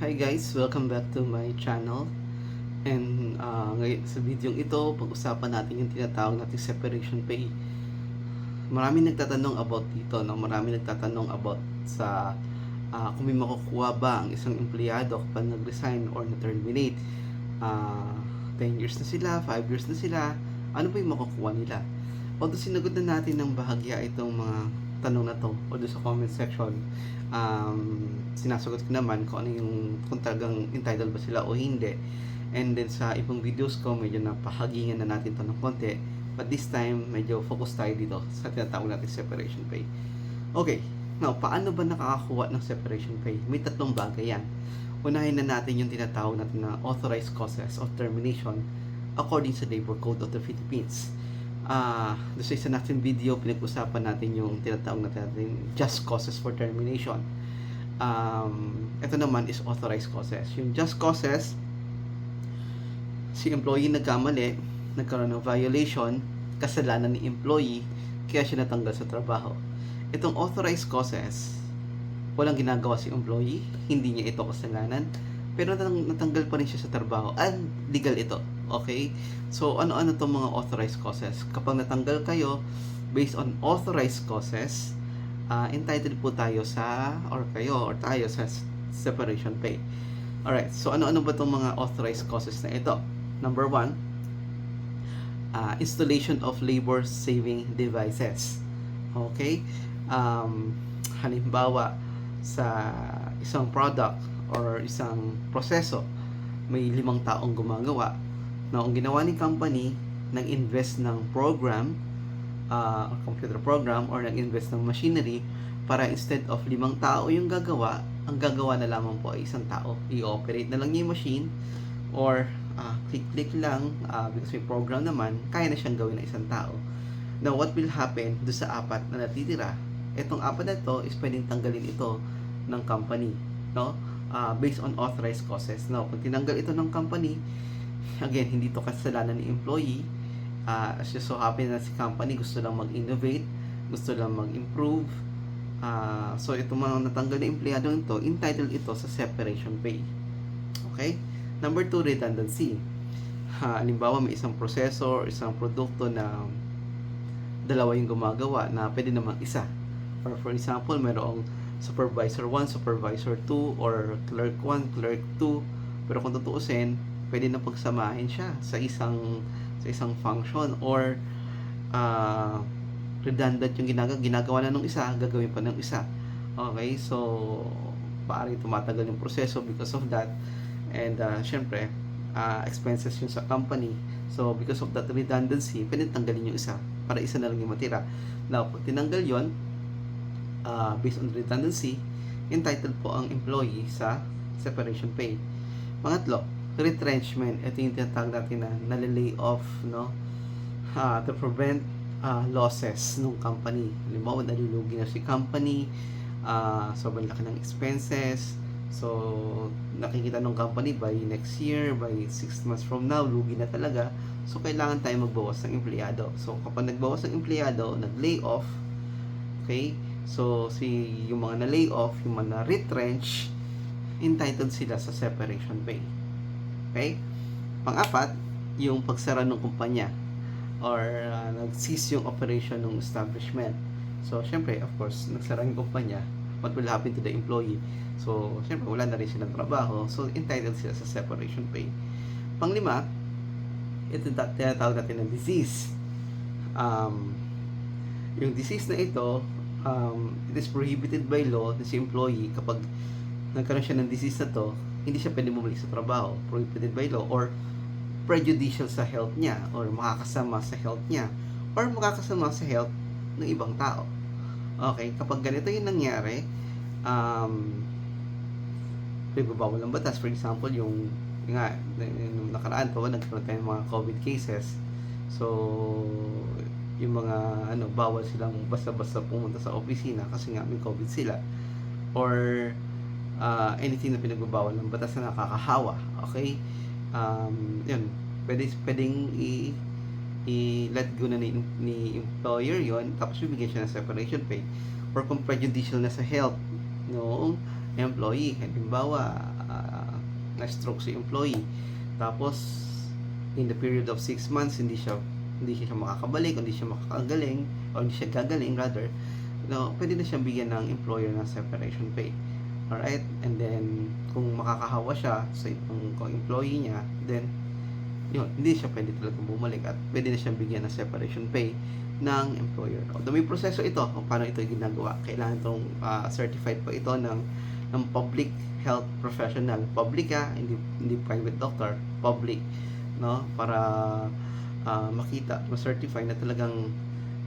Hi guys, welcome back to my channel. And uh, ngayon sa video ito, pag-usapan natin yung tinatawag nating separation pay. Marami nagtatanong about dito, no? Marami nagtatanong about sa uh, kung may makukuha ba ang isang empleyado kapag nag-resign or na-terminate. Uh, 10 years na sila, 5 years na sila, ano ba yung makukuha nila? Although sinagot na natin ng bahagya itong mga tanong na to o doon sa comment section um, sinasagot ko naman kung ano yung kung talagang entitled ba sila o hindi. And then sa ibang videos ko medyo napahagingan na natin to ng konti. But this time medyo focus tayo dito sa tinatawag natin separation pay. Okay now paano ba nakakakuha ng separation pay? May tatlong bagay yan. Unahin na natin yung tinatawag natin na authorized causes of termination according sa labor code of the Philippines uh, sa isa natin video, pinag-usapan natin yung tinatawag natin, just causes for termination. Um, ito naman is authorized causes. Yung just causes, si employee nagkamali, nagkaroon ng violation, kasalanan ni employee, kaya siya natanggal sa trabaho. Itong authorized causes, walang ginagawa si employee, hindi niya ito kasalanan, pero natang- natanggal pa rin siya sa trabaho. And legal ito. Okay? So, ano-ano itong mga authorized causes? Kapag natanggal kayo, based on authorized causes, uh, entitled po tayo sa, or kayo, or tayo sa separation pay. Alright, so ano-ano ba itong mga authorized causes na ito? Number one, uh, installation of labor saving devices. Okay? Um, halimbawa, sa isang product or isang proseso, may limang taong gumagawa. Na ang ginawa ni company, nag-invest ng program, uh, computer program, or nag-invest ng machinery para instead of limang tao yung gagawa, ang gagawa na lamang po ay isang tao. I-operate na lang niya yung machine or uh, click-click lang uh, because may program naman, kaya na siyang gawin ng isang tao. Now, what will happen do sa apat na natitira? Itong apat na to is pwedeng tanggalin ito ng company, no? Uh, based on authorized causes. Now, pag tinanggal ito ng company, again, hindi to kasalanan ni employee. Uh, as just so happen na si company gusto lang mag-innovate, gusto lang mag-improve. Uh, so, itong mga natanggal na empleyado ito, entitled ito sa separation pay. Okay? Number two, redundancy. Ha, halimbawa, may isang proseso or isang produkto na dalawa yung gumagawa na pwede namang isa. Or for example, mayroong supervisor 1, supervisor 2, or clerk 1, clerk 2. Pero kung tutuusin, pwede na pagsamahin siya sa isang sa isang function or uh, redundant yung ginagawa, ginagawa na ng isa, gagawin pa ng isa. Okay, so paari tumatagal yung proseso because of that. And uh, syempre, uh, expenses yun sa company. So, because of that redundancy, pwede tanggalin yung isa para isa na lang yung matira. Now, pag tinanggal yon uh, based on redundancy, entitled po ang employee sa separation pay. Pangatlo, retrenchment. Ito yung tinatawag natin na nalilay off, no? Uh, to prevent uh, losses ng company. Halimbawa, nalulugi na si company, uh, sobrang laki ng expenses, So, nakikita ng company by next year, by 6 months from now, lugi na talaga. So, kailangan tayo magbawas ng empleyado. So, kapag nagbawas ng empleyado, nag-lay off, okay? So, si yung mga na-lay off, yung mga na-retrench, entitled sila sa separation pay. Okay? Pang-apat, yung pagsara ng kumpanya or uh, nag-cease yung operation ng establishment. So, syempre, of course, nagsara yung kumpanya, what will happen to the employee? So, syempre, wala na rin silang trabaho. So, entitled sila sa separation pay. Panglima, ito ta- tinatawag natin ng disease. Um, yung disease na ito, um, it is prohibited by law na si employee kapag nagkaroon siya ng disease na to, hindi siya pwede bumalik sa trabaho. Prohibited by law or prejudicial sa health niya or makakasama sa health niya or makakasama sa health ng ibang tao. Okay, kapag ganito yung nangyari, um, nagbabawal ng batas. For example, yung nga, nung nakaraan pa, nagkaroon tayo ng mga COVID cases. So, yung mga, ano, bawal silang basta-basta pumunta sa opisina kasi nga may COVID sila. Or, uh, anything na pinagbabawal ng batas na nakakahawa. Okay? Um, yun, pwede, pwedeng i- i-let go na ni, ni employer yon tapos bibigyan siya ng separation pay or kung prejudicial na sa health noong employee halimbawa ah, na-stroke si employee. Tapos, in the period of 6 months, hindi siya hindi siya makakabalik, hindi siya makakagaling, o hindi siya gagaling rather, no, pwede na siyang bigyan ng employer ng separation pay. Alright? And then, kung makakahawa siya sa itong employee niya, then, yun, hindi siya pwede talaga bumalik at pwede na siyang bigyan ng separation pay ng employer. Although may proseso ito kung paano ito ginagawa. Kailangan itong ah, certified pa ito ng ng public health professional. Public ha, hindi, hindi private doctor. Public. No? Para ah, makita, ma-certify na talagang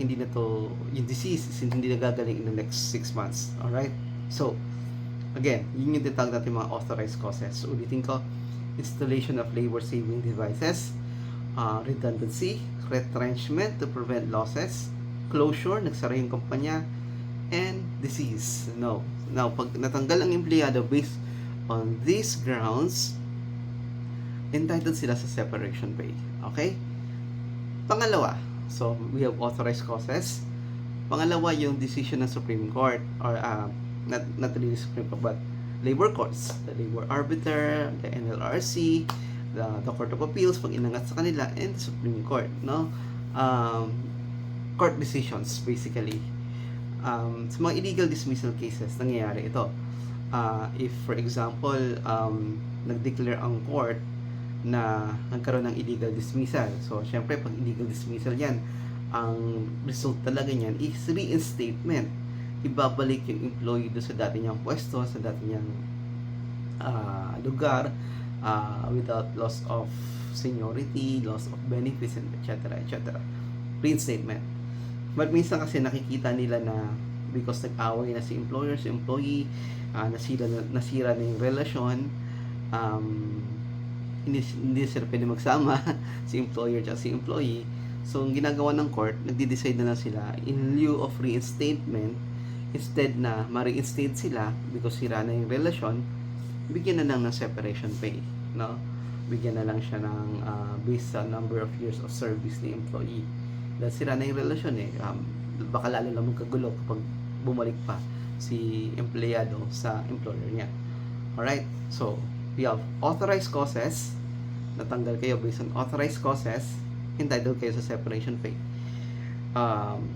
hindi na to, yung disease is hindi na gagaling in the next 6 months. Alright? So, again, yun yung tinatawag natin mga authorized causes. So, ulitin ko, installation of labor-saving devices, uh, redundancy, retrenchment to prevent losses, closure, nagsara yung kumpanya, and disease. No. Now, pag natanggal ang empleyado based on these grounds, entitled sila sa separation pay. Okay? Pangalawa, so we have authorized causes. Pangalawa, yung decision ng Supreme Court or uh, not, not really Supreme Court but labor courts, the labor arbiter, the NLRC, the, the Court of Appeals pag inangat sa kanila and the Supreme Court, no? Um, court decisions basically. Um, sa mga illegal dismissal cases, nangyayari ito. Uh, if for example, um, nag-declare ang court na nagkaroon ng illegal dismissal. So, syempre, pag illegal dismissal yan, ang result talaga niyan is reinstatement. Ibabalik yung employee doon sa dati niyang pwesto, sa dati niyang ah, lugar, ah, without loss of seniority, loss of benefits, and etc. etc. Reinstatement. But minsan kasi nakikita nila na because nag-away na si employer, si employee, ah, nasira, na, nasira na yung relasyon, um, hindi, hindi sila pwede magsama, si employer at si employee. So, ang ginagawa ng court, nagde-decide na lang sila in lieu of reinstatement, instead na ma-reinstate sila because sira na yung relasyon, bigyan na lang ng separation pay. No? Bigyan na lang siya ng ah, based sa number of years of service ni employee. Dahil sira na yung relasyon eh. Um, baka lalo lang magkagulo kapag bumalik pa si empleyado sa employer niya. Alright? So, we have authorized causes. Natanggal kayo based on authorized causes. Entitled kayo sa separation pay. Um,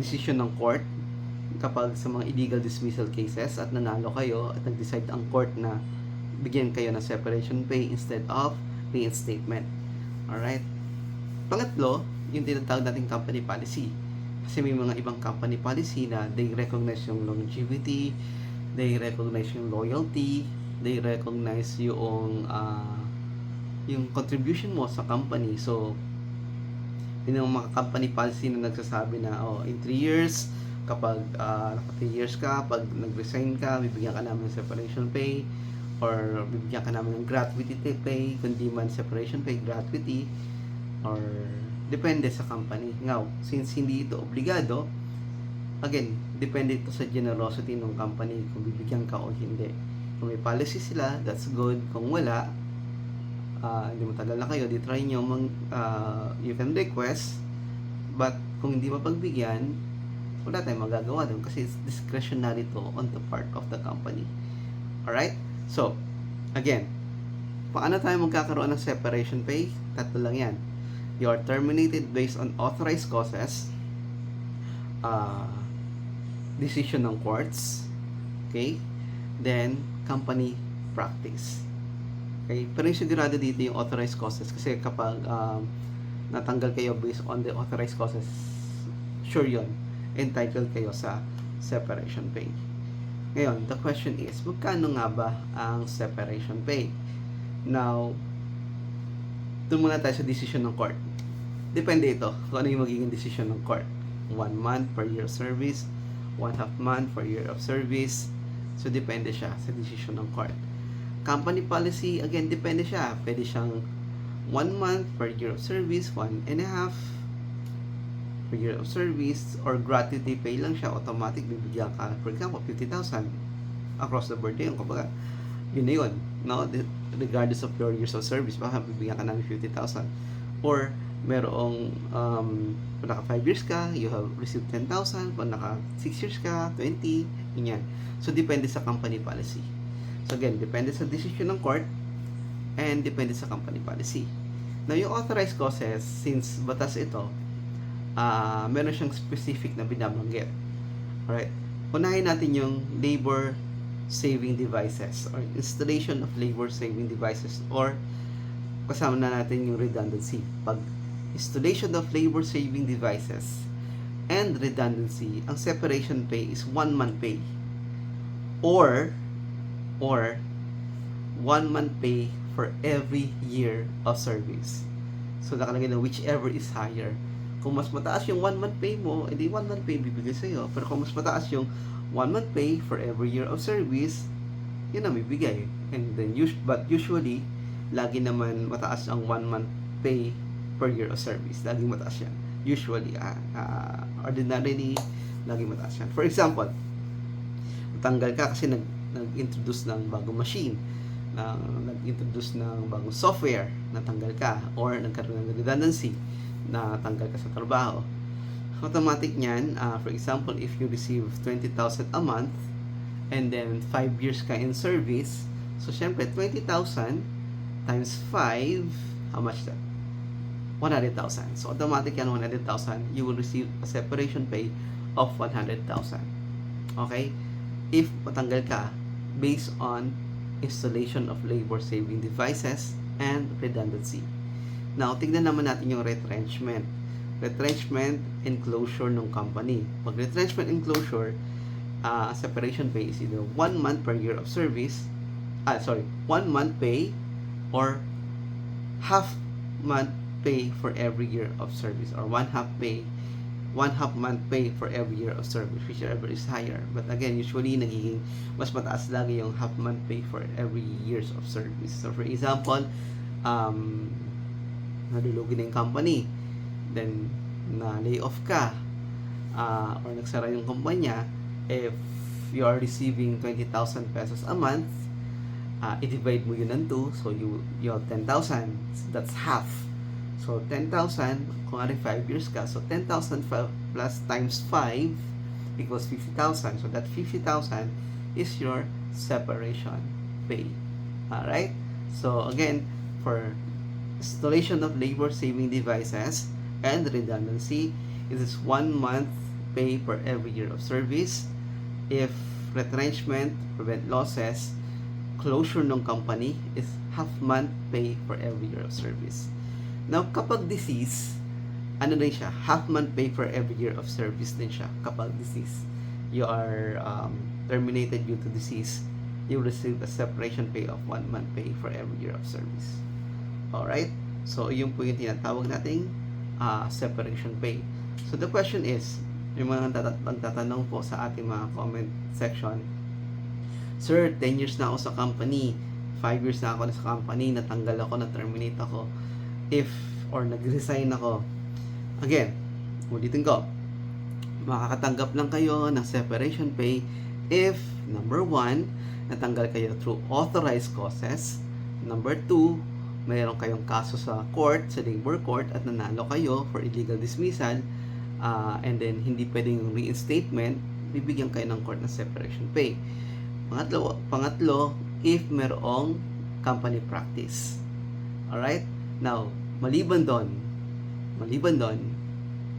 decision ng court kapag sa mga illegal dismissal cases at nanalo kayo at nag-decide ang court na bigyan kayo ng separation pay instead of reinstatement. Alright? Pangatlo, yung tinatawag nating company policy. Kasi may mga ibang company policy na they recognize yung longevity, they recognize yung loyalty, they recognize yung ah, yung contribution mo sa company. So, yun ang mga company policy na nagsasabi na oh, in 3 years, kapag uh, naka 3 years ka, pag nag-resign ka, bibigyan ka namin ng separation pay or bibigyan ka namin ng gratuity pay, kundi man separation pay, gratuity or depende sa company. Now, since hindi ito obligado, again, depende ito sa generosity ng company kung bibigyan ka o hindi. Kung may policy sila, that's good. Kung wala, ah, hindi matagal na kayo, di try nyo, mang, ah, you can request, but kung hindi mapagbigyan, wala tayong magagawa doon kasi it's discretionary to on the part of the company. Alright? So, again, paano tayo magkakaroon ng separation pay? Tatlo lang yan. You are terminated based on authorized causes, uh, decision ng courts, okay? Then, company practice. Okay? Pero yung sigurado dito yung authorized causes kasi kapag um, natanggal kayo based on the authorized causes, sure yun, entitled kayo sa separation pay. Ngayon, the question is, magkano nga ba ang separation pay? Now, doon muna tayo sa decision ng court. Depende ito kung ano yung magiging decision ng court. One month per year of service, one half month per year of service. So, depende siya sa decision ng court. Company policy, again, depende siya. Pwede siyang one month per year of service, one and a half per year of service, or gratuity pay lang siya, automatic bibigyan ka, for example, 50,000 across the board yun. Kumbaga, yun na yun. No? Regardless of your years of service, baka bibigyan ka namin 50,000. Or, merong, um, kung naka 5 years ka, you have received 10,000. Kung naka 6 years ka, 20, ganyan. So, depende sa company policy. So again, depende sa decision ng court and depende sa company policy. Now, yung authorized causes, since batas ito, ah meron siyang specific na binabanggit. Alright? Unahin natin yung labor saving devices or installation of labor saving devices or kasama na natin yung redundancy. Pag installation of labor saving devices and redundancy, ang separation pay is one month pay or or one month pay for every year of service. So nakalagay na whichever is higher. Kung mas mataas yung one month pay mo, edi one month pay bibigay sa'yo. Pero kung mas mataas yung one month pay for every year of service, yun ang bibigay. And then, but usually, lagi naman mataas ang one month pay per year of service. Laging mataas yan. Usually, ah, ah, ordinarily, laging mataas yan. For example, tanggal ka kasi nag, nag-introduce ng bagong machine, na, nag-introduce ng bagong software, natanggal ka, or nagkaroon ng redundancy, na tanggal ka sa trabaho. Automatic niyan, ah, for example, if you receive 20,000 a month, and then 5 years ka in service, so syempre 20,000 times 5, how much that? 100,000. So automatic yan 100,000, you will receive a separation pay of 100,000. Okay? If matanggal ka based on installation of labor saving devices and redundancy. Now, tignan naman natin yung retrenchment. Retrenchment and closure ng company. Pag retrenchment and closure, uh, separation pay is either one month per year of service, ah, sorry, one month pay or half month pay for every year of service or one half pay one half month pay for every year of service whichever is higher but again usually nagiging mas mataas lagi yung half month pay for every years of service so for example um nalulugi na yung company. Then na lay off ka ah, or nagsara yung kumpanya if you are receiving 20,000 pesos a month uh, i-divide mo yun ng 2 so you you have 10,000 that's half. So 10,000 kung ari 5 years ka so 10,000 fa- plus times 5 equals 50,000 so that 50,000 is your separation pay alright? So again for installation of labor saving devices and redundancy it is one month pay per every year of service if retrenchment prevent losses closure ng company is half month pay for every year of service. Now, kapag disease, ano din siya? Half month pay for every year of service din siya kapag disease. You are um, terminated due to disease, you receive a separation pay of one month pay for every year of service. Alright? So, yun po yung tinatawag nating uh, separation pay. So, the question is, yung mga nagtata- nagtatanong po sa ating mga comment section, Sir, 10 years na ako sa company. 5 years na ako sa company. Natanggal ako, na-terminate ako. If, or nag-resign ako. Again, ulitin ko. Makakatanggap lang kayo ng separation pay if, number 1, natanggal kayo through authorized causes. Number 2, mayroon kayong kaso sa court, sa labor court, at nanalo kayo for illegal dismissal. ah, and then, hindi pwedeng reinstatement, bibigyan kayo ng court ng separation pay. Pangatlo, pangatlo, if merong company practice. Alright? Now, maliban doon, maliban doon,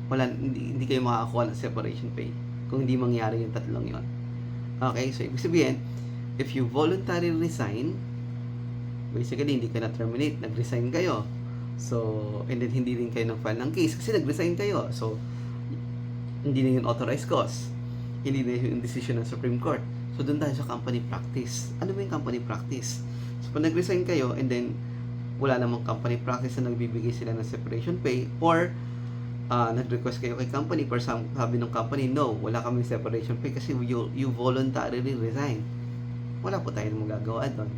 wala, hindi, hindi kayo makakakuha ng separation pay kung hindi mangyari yung tatlong yon. Okay? So, ibig sabihin, if you voluntarily resign, basically, hindi ka na-terminate, nag-resign kayo. So, and then hindi rin kayo nag-file ng case kasi nag-resign kayo. So, hindi na yun authorized cause. Hindi na yung decision ng Supreme Court. So, doon tayo sa company practice. Ano ba yung company practice? So, pag nag-resign kayo and then wala namang company practice na nagbibigay sila ng separation pay or uh, nag-request kayo kay company for some, sabi ng company, no, wala kami separation pay kasi you, you voluntarily resign. Wala po tayong magagawa doon.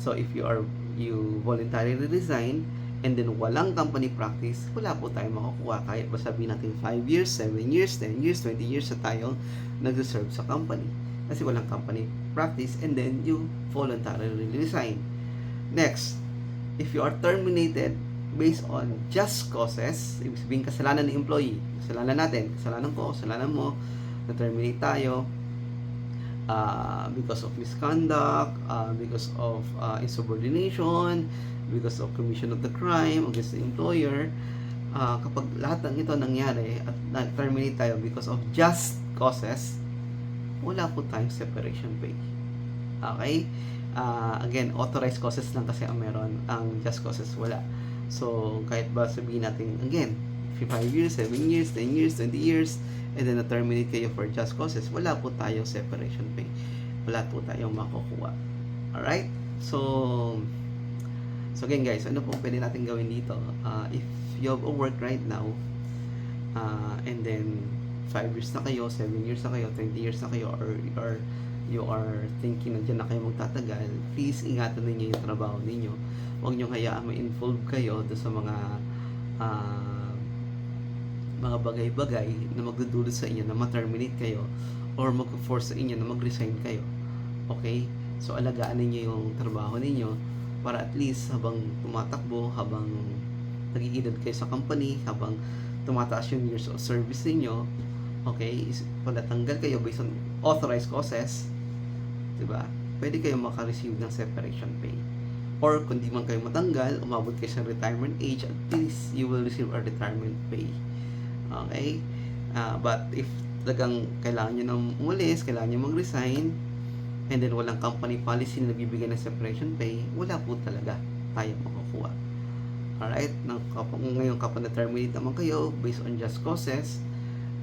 So, if you are, you voluntarily resign, and then walang company practice, wala po tayong makukuha. Kahit ba sabihin natin 5 years, 7 years, 10 years, 20 years sa tayo nag-serve sa company. Kasi walang company practice and then you voluntarily resign. Next, if you are terminated based on just causes, ibig sabihin kasalanan ng employee, kasalanan natin, kasalanan ko, kasalanan mo, na-terminate tayo, uh, because of misconduct, uh, because of uh, insubordination, because of commission of the crime against the employer, uh, kapag lahat ng ito nangyari at na-terminate tayo because of just causes, wala po tayong separation pay. Okay? Ah, again, authorized causes lang kasi ang meron. Ang just causes, wala. So, kahit ba sabihin natin, again, 5 years, 7 years, 10 years, 20 years, and then na-terminate kayo for just causes, wala po tayong separation pay. Wala po tayong makukuha. Alright? So, so again guys, ano po pwede natin gawin dito? Ah, if you have a work right now, ah, and then 5 years na kayo, 7 years na kayo, 20 years na kayo, or, or you are thinking na dyan na kayo magtatagal, please ingatan ninyo yung trabaho ninyo. Huwag nyo hayaan ma-involve kayo do sa mga ah, mga bagay-bagay na magdudulot sa inyo na ma-terminate kayo or mag-force sa inyo na mag-resign kayo. Okay? So, alagaan ninyo yung trabaho ninyo para at least habang tumatakbo, habang nag-iidad kayo sa company, habang tumataas yung years of service ninyo, okay, natanggal kayo based on authorized causes, di ba? Pwede kayo makareceive ng separation pay. Or kung di man kayo matanggal, umabot kayo sa retirement age, at least you will receive a retirement pay. Okay? Ah, but if talagang kailangan nyo nang umalis, kailangan nyo mag-resign, and then walang company policy na nagbibigay ng separation pay, wala po talaga tayo makukuha. Alright? Nang, ngayon kapag na-terminate naman kayo based on just causes,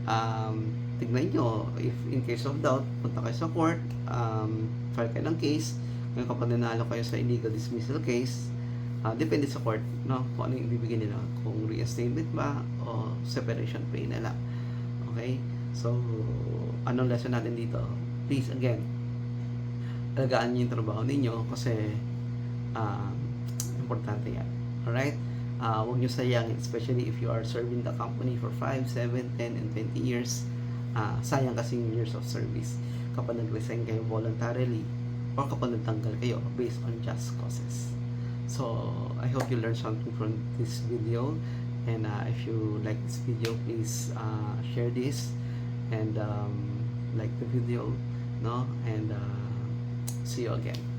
um, tignan nyo, if in case of doubt, punta kayo sa court, um, file kayo ng case, ngayon kapag nanalo kayo sa illegal dismissal case, ah, depende sa court, no? Kung ano yung ibibigay nila, kung reinstatement ba, o separation pay na lang. Okay? So, anong lesson natin dito? Please, again, alagaan niyo yung trabaho ninyo kasi um, importante yan. Alright? Uh, huwag nyo sayangin, especially if you are serving the company for 5, 7, 10, and 20 years. Uh, sayang kasi yung years of service kapag nag-resign kayo voluntarily or kapag nagtanggal kayo based on just causes. So, I hope you learned something from this video. And uh, if you like this video, please uh, share this and um, like the video, no? And uh, see you again.